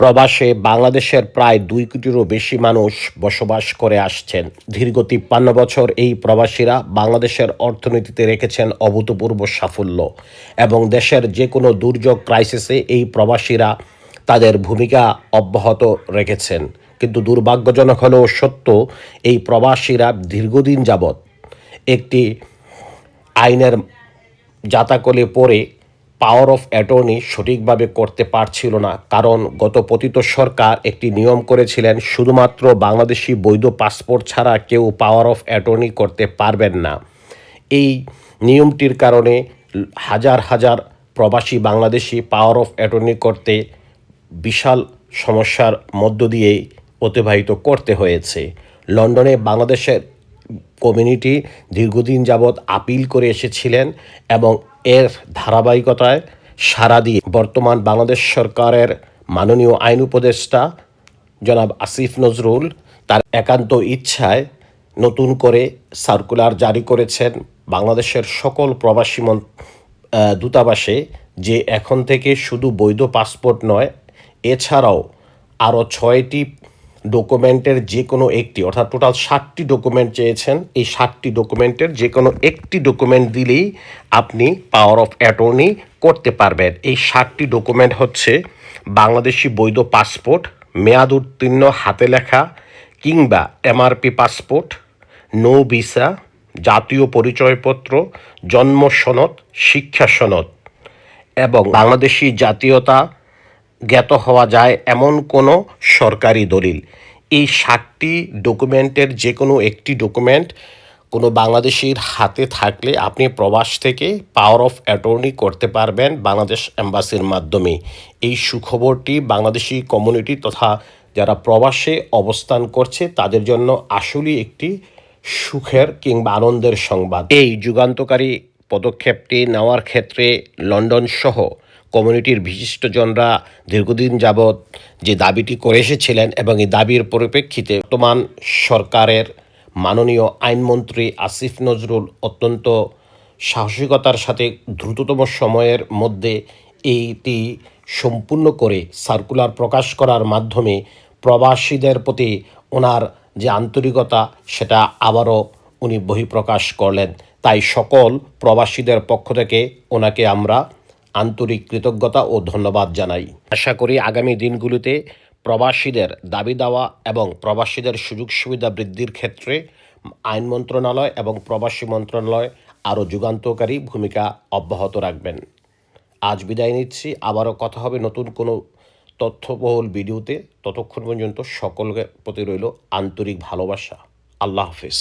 প্রবাসে বাংলাদেশের প্রায় দুই কোটিরও বেশি মানুষ বসবাস করে আসছেন। দীর্ঘ তিপ্পান্ন বছর এই প্রবাসীরা বাংলাদেশের অর্থনীতিতে রেখেছেন অভূতপূর্ব সাফল্য এবং দেশের যে কোনো দুর্যোগ ক্রাইসিসে এই প্রবাসীরা তাদের ভূমিকা অব্যাহত রেখেছেন। কিন্তু দুর্ভাগ্যজনক হলেও সত্য, এই প্রবাসীরা দীর্ঘদিন যাবৎ একটি আইনের জাতাকলে পড়ে পাওয়ার অফ অ্যাটর্নি সঠিকভাবে করতে পারছিল না। কারণ গত পতিত সরকার একটি নিয়ম করেছিলেন, শুধুমাত্র বাংলাদেশি বৈধ পাসপোর্ট ছাড়া কেউ পাওয়ার অফ অ্যাটর্নি করতে পারবেন না। এই নিয়মটির কারণে হাজার হাজার প্রবাসী বাংলাদেশি পাওয়ার অফ অ্যাটর্নি করতে বিশাল সমস্যার মধ্য দিয়ে অতিবাহিত করতে হয়েছে। লন্ডনে বাংলাদেশের কমিউনিটি দীর্ঘদিন যাবৎ আপিল করে এসেছিলেন এবং এর ধারাবাহিকতায় সাড়া দিয়ে বর্তমান বাংলাদেশ সরকারের মাননীয় আইন উপদেষ্টা জনাব আসিফ নজরুল তার একান্ত ইচ্ছায় নতুন করে সার্কুলার জারি করেছেন বাংলাদেশের সকল প্রবাসী মন- দূতাবাসে যে এখন থেকে শুধু বৈধ পাসপোর্ট নয়, এছাড়াও আরও ছয়টি ডকুমেন্টের যে কোনো একটি, অর্থাৎ টোটাল ষাটটি ডকুমেন্ট চেয়েছেন, এই ষাটটি ডকুমেন্টের যে কোনো একটি ডকুমেন্ট দিলেই আপনি পাওয়ার অফ অ্যাটর্নি করতে পারবেন। এই ষাটটি ডকুমেন্ট হচ্ছে বাংলাদেশি বৈধ পাসপোর্ট মেয়াদ উত্তীর্ণ, হাতে লেখা, কিংবা এমআরপি পাসপোর্ট নো ভিসা জাতীয় পরিচয়পত্র, জন্ম সনদ, শিক্ষা সনদ এবং বাংলাদেশি জাতীয়তা জ্ঞাত হওয়া যায় এমন কোনো সরকারি দলিল। এই ষাটটি ডকুমেন্টের যে কোনো একটি ডকুমেন্ট কোনো বাংলাদেশির হাতে থাকলে আপনি প্রবাস থেকে পাওয়ার অফ অ্যাটর্নি করতে পারবেন বাংলাদেশ অ্যাম্বাসির মাধ্যমে। এই সুখবরটি বাংলাদেশি কমিউনিটি তথা যারা প্রবাসে অবস্থান করছে তাদের জন্য আসলেই একটি সুখের কিংবা আনন্দের সংবাদ। এই যুগান্তকারী পদক্ষেপটি নেওয়ার ক্ষেত্রে লন্ডন সহ কমিউনিটির বিশিষ্টজনরা দীর্ঘদিন যাবৎ যে দাবিটি করে এসেছিলেন এবং এই দাবির পরিপ্রেক্ষিতে বর্তমান সরকারের মাননীয় আইনমন্ত্রী আসিফ নজরুল অত্যন্ত সাহসিকতার সাথে দ্রুততম সময়ের মধ্যে এইটি সম্পূর্ণ করে সার্কুলার প্রকাশ করার মাধ্যমে প্রবাসীদের প্রতি ওনার যে আন্তরিকতা, সেটা আবারও উনি বহিঃপ্রকাশ করলেন। তাই সকল প্রবাসীদের পক্ষ থেকে ওনাকে আমরা আন্তরিক কৃতজ্ঞতা ও ধন্যবাদ জানাই। আশা করি আগামী দিনগুলিতে প্রবাসীদের দাবি দাওয়া এবং প্রবাসীদের সুযোগ সুবিধা বৃদ্ধির ক্ষেত্রে আইন মন্ত্রণালয় এবং প্রবাসী মন্ত্রণালয় আরও যুগান্তকারী ভূমিকা অব্যাহত রাখবেন। আজ বিদায় নিচ্ছি। আবারও কথা হবে নতুন কোনো তথ্যবহুল ভিডিওতে। ততক্ষণ পর্যন্ত সকলের প্রতি রইল আন্তরিক ভালোবাসা। আল্লাহ হাফিজ।